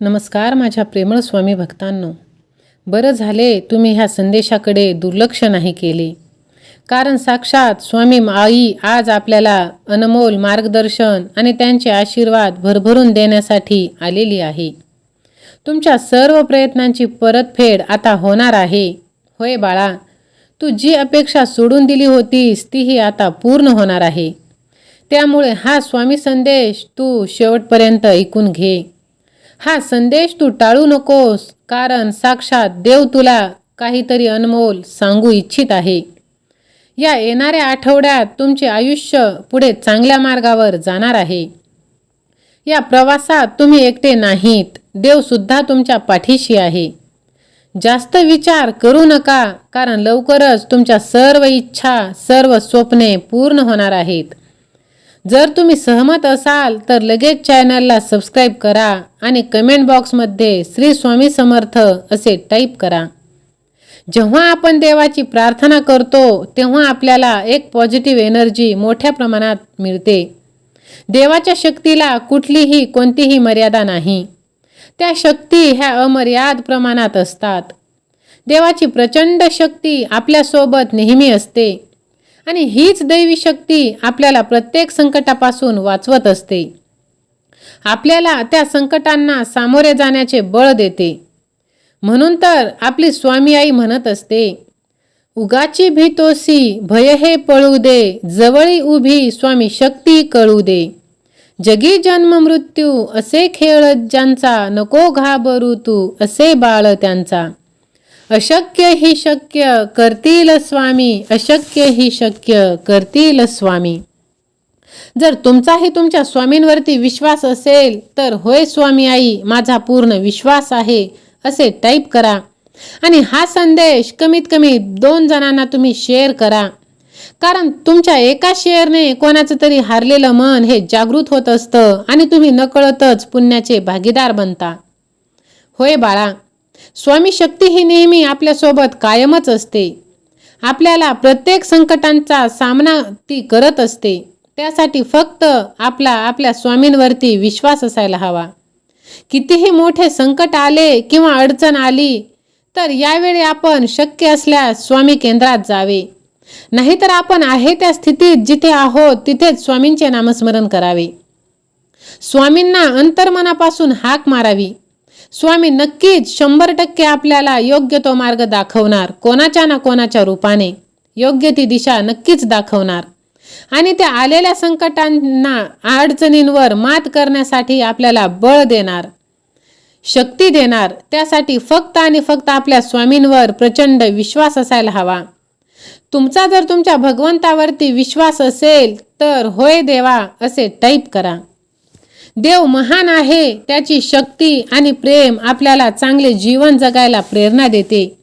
नमस्कार माझ्या प्रेमळ स्वामी भक्तांनो. बरं झाले तुम्ही ह्या संदेशाकडे दुर्लक्ष नाही केले. कारण साक्षात स्वामी आई आज आपल्याला अनमोल मार्गदर्शन आणि त्यांचे आशीर्वाद भरभरून देण्यासाठी आलेली आहे. तुमच्या सर्व प्रयत्नांची परतफेड आता होणार आहे. होय बाळा तू जी अपेक्षा सोडून दिली होतीस तीही आता पूर्ण होणार आहे. त्यामुळे हा स्वामी संदेश तू शेवटपर्यंत ऐकून घे. हा संदेश तू टाळू नकोस कारण साक्षात देव तुला काहीतरी अनमोल सांगू इच्छित आहे. या येणाऱ्या आठवड्यात तुमचे आयुष्य पुढे चांगल्या मार्गावर जाणार आहे. या प्रवासात तुम्ही एकटे नाहीत देवसुद्धा तुमच्या पाठीशी आहे. जास्त विचार करू नका कारण लवकरच तुमच्या सर्व इच्छा सर्व स्वप्ने पूर्ण होणार आहेत. जर तुम्ही सहमत असाल तर लगेच चॅनलला सबस्क्राईब करा आणि कमेंट बॉक्समध्ये श्री स्वामी समर्थ असे टाईप करा. जेव्हा आपण देवाची प्रार्थना करतो तेव्हा आपल्याला एक पॉझिटिव्ह एनर्जी मोठ्या प्रमाणात मिळते. देवाच्या शक्तीला कुठलीही कोणतीही मर्यादा नाही. त्या शक्ती ह्या अमर्याद प्रमाणात असतात. देवाची प्रचंड शक्ती आपल्यासोबत नेहमी असते. आणि हीच दैवी शक्ती आपल्याला प्रत्येक संकटापासून वाचवत असते. आपल्याला त्या संकटांना सामोरे जाण्याचे बळ देते. म्हणून तर आपली स्वामी आई म्हणत असते उगाची भीतोसी भय हे पळू दे जवळी उभी स्वामी शक्ती कळू दे. जगी जन्म मृत्यू असे खेळ ज्यांचा नको घाबरू तू असे बाळ त्यांचा. अशक्य ही शक्य करतील स्वामी अशक्य ही शक्य करतील स्वामी. जर तुमचाही तुमच्या स्वामींवरती विश्वास असेल तर होय स्वामी आई माझा पूर्ण विश्वास आहे असे टाईप करा. आणि हा संदेश कमीत कमी दोन जणांना तुम्ही शेअर करा. कारण तुमच्या एका शेअरने कोणाचं तरी हारलेलं मन हे जागृत होत असतं आणि तुम्ही नकळतच पुण्याचे भागीदार बनता. होय बाळा स्वामी शक्ती ही नेहमी आपल्यासोबत कायमच असते. आपल्याला प्रत्येक संकटांचा सामना ती करत असते. त्यासाठी फक्त आपला आपल्या स्वामींवरती विश्वास असायला हवा. कितीही मोठे संकट आले किंवा अडचण आली तर यावेळी आपण शक्य असल्यास स्वामी केंद्रात जावे. नाहीतर आपण आहे त्या स्थितीत जिथे आहोत तिथेच स्वामींचे नामस्मरण करावे. स्वामींना अंतर्मनापासून हाक मारावी. स्वामी नक्कीच शंभर टक्के आपल्याला योग्य तो मार्ग दाखवणार कोणाच्या ना कोणाच्या रूपाने. योग्य ती दिशा नक्कीच दाखवणार. आणि त्या आलेल्या संकटांना अडचणींवर मात करण्यासाठी आपल्याला बळ देणार शक्ती देणार. त्यासाठी फक्त आणि फक्त आपल्या स्वामींवर प्रचंड विश्वास असायला हवा. तुमचा जर तुमच्या भगवंतावरती विश्वास असेल तर होय देवा असे टाईप करा. देव महान आहे त्याची शक्ती आणि प्रेम आपल्याला चांगले जीवन जगायला प्रेरणा देते.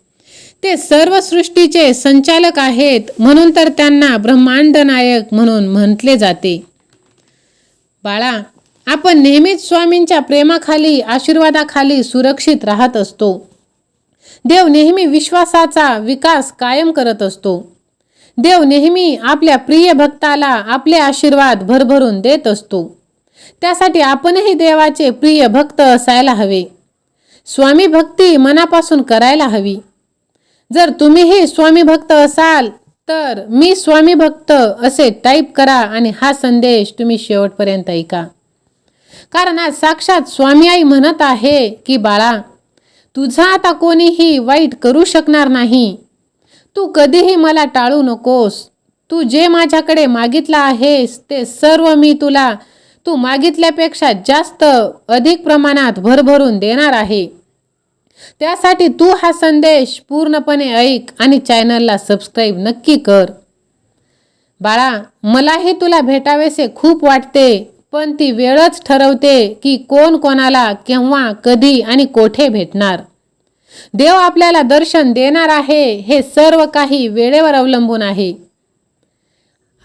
ते सर्व सृष्टीचे संचालक आहेत म्हणून तर त्यांना ब्रह्मांड नायक म्हणून म्हटले जाते. बाळा आपण नेहमीच स्वामींच्या प्रेमाखाली आशीर्वादाखाली सुरक्षित राहत असतो. देव नेहमी विश्वासाचा विकास कायम करत असतो. देव नेहमी आपल्या प्रिय भक्ताला आपले आशीर्वाद भरभरून देत असतो. त्यासाठी आपणही देवाचे प्रिय भक्त असायला हवे. स्वामी भक्ती मनापासून करायला हवी. जर तुम्हीही स्वामी भक्त असाल तर मी स्वामी भक्त असे टाईप करा आणि हा संदेश तुम्ही शेवटपर्यंत ऐका. कारण आज साक्षात स्वामी आई म्हणत आहे की बाळा तुझा आता कोणीही वाईट करू शकणार नाही. तू कधीही मला टाळू नकोस. तू जे माझ्याकडे मागितलं आहेस ते सर्व मी तुला तू मागितल्यापेक्षा जास्त अधिक प्रमाणात भरभरून देणार आहे. त्यासाठी तू हा संदेश पूर्णपणे ऐक आणि चॅनलला सबस्क्राईब नक्की कर. बाळा मलाही तुला भेटावेसे खूप वाटते पण ती वेळच ठरवते की कोण कोणाला केव्हा कधी आणि कोठे भेटणार. देव आपल्याला दर्शन देणार आहे हे सर्व काही वेळेवर अवलंबून आहे.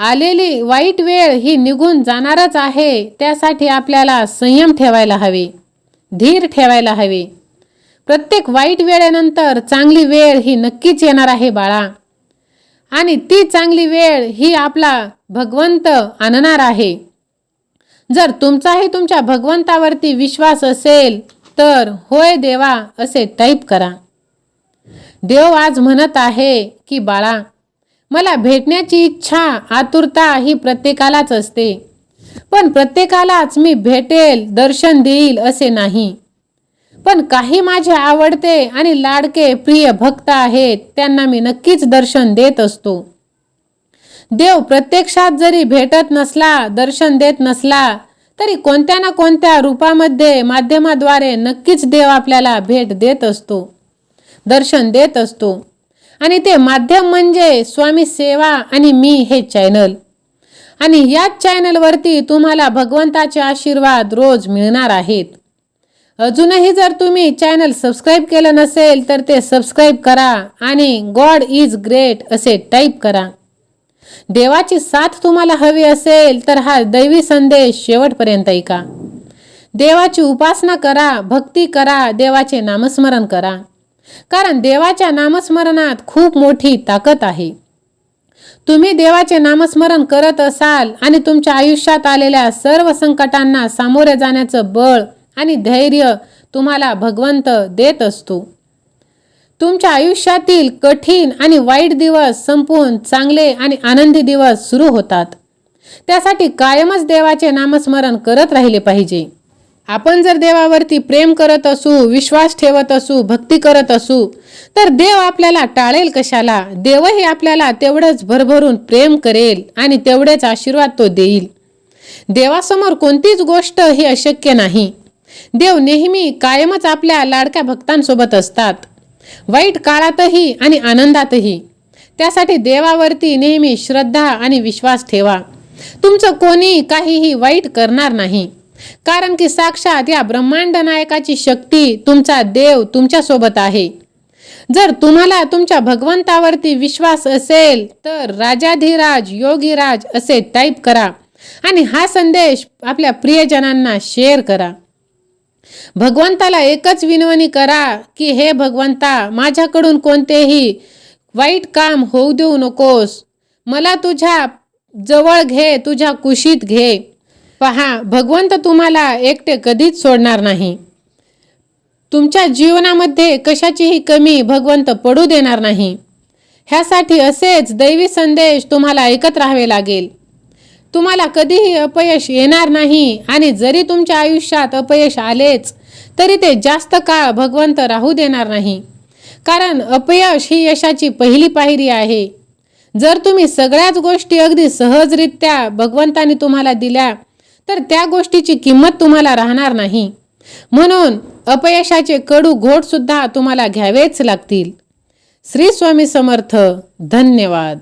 आलेली वाईट वेळ ही निघून जाणारच आहे. त्यासाठी आपल्याला संयम ठेवायला हवे धीर ठेवायला हवे. प्रत्येक वाईट वेळेनंतर चांगली वेळ ही नक्कीच येणार आहे बाळा. आणि ती चांगली वेळ ही आपला भगवंत आणणार आहे. जर तुमचाही तुमच्या भगवंतावरती विश्वास असेल तर होय देवा असे टाईप करा. देव आज म्हणत आहे की बाळा मला भेटण्याची इच्छा आतुरता ही प्रत्येकालाच असते. पण प्रत्येकालाच मी भेटेल दर्शन देईल असे नाही. पण काही माझे आवडते आणि लाडके प्रिय भक्त आहेत त्यांना मी नक्कीच दर्शन देत असतो. देव प्रत्यक्षात जरी भेटत नसला दर्शन देत नसला तरी कोणत्या ना कोणत्या रूपामध्ये माध्यमाद्वारे नक्कीच देव आपल्याला भेट देत असतो. दर्शन देत असतो. आणि ते माध्यम म्हणजे स्वामी सेवा आणि मी हे चॅनल. आणि याच चॅनलवरती तुम्हाला भगवंताचे आशीर्वाद रोज मिळणार आहेत. अजूनही जर तुम्ही चॅनल सबस्क्राईब केलं नसेल तर ते सबस्क्राईब करा आणि गॉड इज ग्रेट असे टाईप करा. देवाची साथ तुम्हाला हवी असेल तर हा दैवी संदेश शेवटपर्यंत ऐका. देवाची उपासना करा भक्ती करा देवाचे नामस्मरण करा. कारण देवाच्या नामस्मरणात खूप मोठी ताकद आहे. तुम्ही देवाचे नामस्मरण करत असाल आणि तुमच्या आयुष्यात आलेल्या सर्व संकटांना सामोरे जाण्याचं बळ आणि धैर्य तुम्हाला भगवंत देत असतो. तुमच्या आयुष्यातील कठीण आणि वाईट दिवस संपून चांगले आणि आनंदी दिवस सुरू होतात. त्यासाठी कायमच देवाचे नामस्मरण करत राहिले पाहिजे. आपण जर देवावरती प्रेम करत असू विश्वास ठेवत असू भक्ती करत असू तर देव आपल्याला टाळेल कशाला? देवही आपल्याला तेवढंच भरभरून प्रेम करेल आणि तेवढेच आशीर्वाद तो देईल. देवासमोर कोणतीच गोष्ट ही अशक्य नाही. देव नेहमी कायमच आपल्या लाडक्या भक्तांसोबत असतात. वाईट काळातही आणि आनंदातही. त्यासाठी देवावरती नेहमी श्रद्धा आणि विश्वास ठेवा. तुमचं कोणी काहीही वाईट करणार नाही. कारण की साक्षात या ब्रह्मांड नायकाची शक्ती तुमचा देव तुमच्यासोबत आहे. जर तुम्हाला तुमच्या भगवंतावरती विश्वास असेल तर राजाधिराज योगीराज असे टाईप करा आणि हा संदेश आपल्या प्रियजनांना शेअर करा. भगवंताला एकच विनवणी करा की हे भगवंता माझ्याकडून कोणतेही वाईट काम होऊ देऊ नकोस. मला तुझ्या जवळ घे तुझ्या कुशीत घे. पहा भगवंत तुम्हाला एकटे कधीच सोडणार नाही. तुमच्या जीवनामध्ये कशाचीही कमी भगवंत पडू देणार नाही. ह्यासाठी असेच दैवी संदेश तुम्हाला ऐकत राहावे लागेल. तुम्हाला कधीही अपयश येणार नाही आणि जरी तुमच्या आयुष्यात अपयश आलेच तरी ते जास्त काळ भगवंत राहू देणार नाही. कारण अपयश ही यशाची पहिली पायरी आहे. जर तुम्ही सगळ्याच गोष्टी अगदी सहजरित्या भगवंतानी तुम्हाला दिल्या तर त्या गोष्टीची किंमत तुम्हाला राहणार नाही. म्हणून अपयशाचे कडू घोट सुद्धा तुम्हाला घ्यावेच लागतील. श्री स्वामी समर्थ धन्यवाद.